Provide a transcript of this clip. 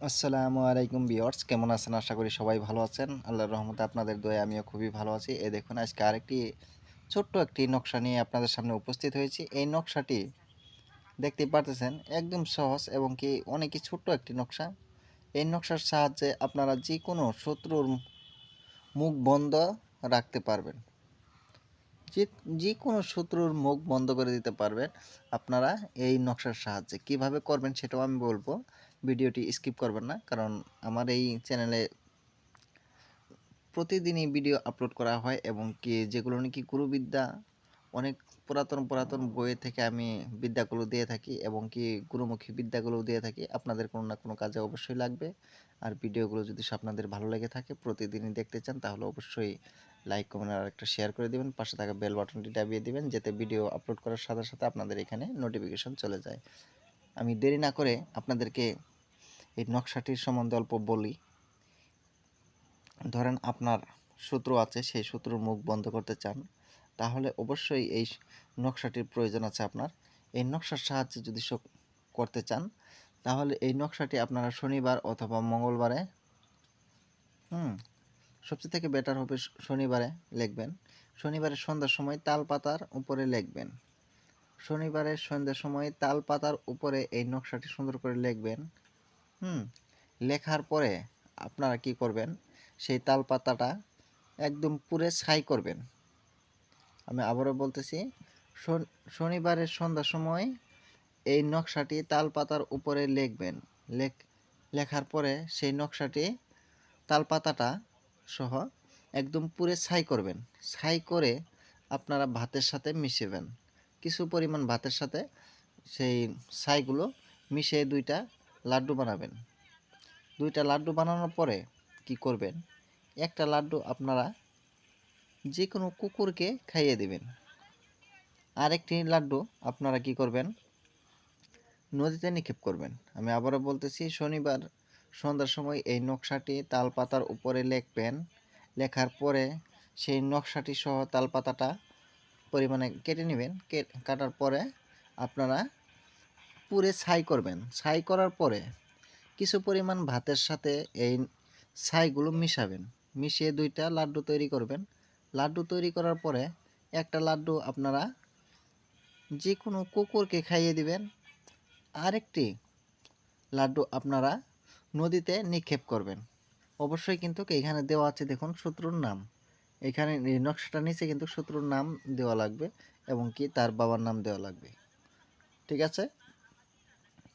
আসসালামু আলাইকুম বিয়ার্স কেমন আছেন? আশা করি সবাই ভালো আছেন। আল্লাহর রহমতে আপনাদের দয়ে আমিও খুবই ভালো আছি। এ দেখুন, আজকে আরেকটি ছোট্ট একটি নকশা নিয়ে আপনাদের সামনে উপস্থিত হয়েছি। এই নকশাটি দেখতে পারতেছেন, একদম সহজ এবং কি অনেকই ছোট্ট একটি নকশা। এই নকশার সাহায্যে আপনারা যে কোনো শত্রুর মুখ বন্ধ রাখতে পারবেন। যে যে কোনো শত্রুর মুখ বন্ধ করে দিতে পারবেন। আপনারা এই নকশার সাহায্যে। কীভাবে করবেন সেটাও আমি বলব। ভিডিওটি স্কিপ করবেন না, কারণ আমার এই চ্যানেলে প্রতিদিনই ভিডিও আপলোড করা হয় এবং কি যেগুলো নাকি গুরুবিদ্যা, অনেক পুরাতন পুরাতন বইয়ে থেকে আমি বিদ্যাগুলো দিয়ে থাকি এবং কি গুরুমুখী বিদ্যাগুলো দিয়ে থাকি, আপনাদের কোনো না কোনো কাজে অবশ্যই লাগবে। আর ভিডিওগুলো যদি আপনাদের ভালো লেগে থাকে, প্রতিদিনই দেখতে চান, তাহলে অবশ্যই লাইক, কমেন্ট আর একটা শেয়ার করে দিবেন, পাশে থাকা বেল বাটনটি দাবিয়ে দিবেন, যাতে ভিডিও আপলোড করার সাথে সাথে আপনাদের এখানে নোটিফিকেশন চলে যায়। আমি দেরি না করে আপনাদেরকে এই নকশাটির সম্বন্ধে অল্প বলি। ধরেন আপনার শত্রু আছে, সেই শত্রুর মুখ বন্ধ করতে চান, তাহলে অবশ্যই এই নকশাটির প্রয়োজন আছে আপনার। এই নকশার সাহায্যে যদি করতে চান, তাহলে এই নকশাটি আপনারা শনিবার অথবা মঙ্গলবারে, হুম, সবচেয়ে থেকে বেটার হবে শনিবারে লিখবেন। শনিবারে সন্ধ্যার সময় তাল পাতার উপরে লিখবেন। শনিবারের সন্ধ্যার সময় তাল পাতার উপরে এই নকশাটি সুন্দর করে লিখবেন। হুম, লেখার পরে আপনারা কি করবেন? সেই তাল পাতাটা একদম পুরে ছাই করবেন। আমি আবারও বলতেছি, শন- শনিবারের সন্ধ্যার সময় এই নকশাটি তাল পাতার উপরে লিখবেন। লেখ, লেখার পরে সেই নকশাটি তাল পাতাটা সহ একদম পুরে ছাই করবেন। ছাই করে আপনারা ভাতের সাথে মিশাবেন। কিছু পরিমাণ ভাতের সাথে সেই ছাইগুলো মিশিয়ে দুইটা লাড্ডু বানাবেন। দুইটা লাড্ডু বানানোর পরে কি করবেন? একটা লাড্ডু আপনারা যে কোনো কুকুরকে খাইয়ে দেবেন। আরেকটি লাড্ডু আপনারা কি করবেন? নদীতে নিক্ষেপ করবেন। আমি আবারও বলতেছি, শনিবার সন্ধ্যার সময় এই নকশাটি তাল পাতার উপরে লিখবেন। লেখার পরে সেই নকশাটি সহ তাল পাতাটা পরিমাণে কেটে নেবেন। কাটার পরে আপনারা পুরে ছাই করবেন। ছাই করার পরে কিছু পরিমাণ ভাতের সাথে এই ছাইগুলো মিশাবেন। মিশিয়ে দুইটা লাড্ডু তৈরি করবেন। লাড্ডু তৈরি করার পরে একটা লাড্ডু আপনারা যে কোনো কুকুরকে খাইয়ে দিবেন। আরেকটি লাড্ডু আপনারা নদীতে নিক্ষেপ করবেন। অবশ্যই কিন্তু এখানে দেওয়া আছে দেখুন শত্রুর নাম। এখানে নকশাটা নিচে কিন্তু শত্রুর নাম দেওয়া লাগবে এবং কি তার বাবার নাম দেওয়া লাগবে। ঠিক আছে?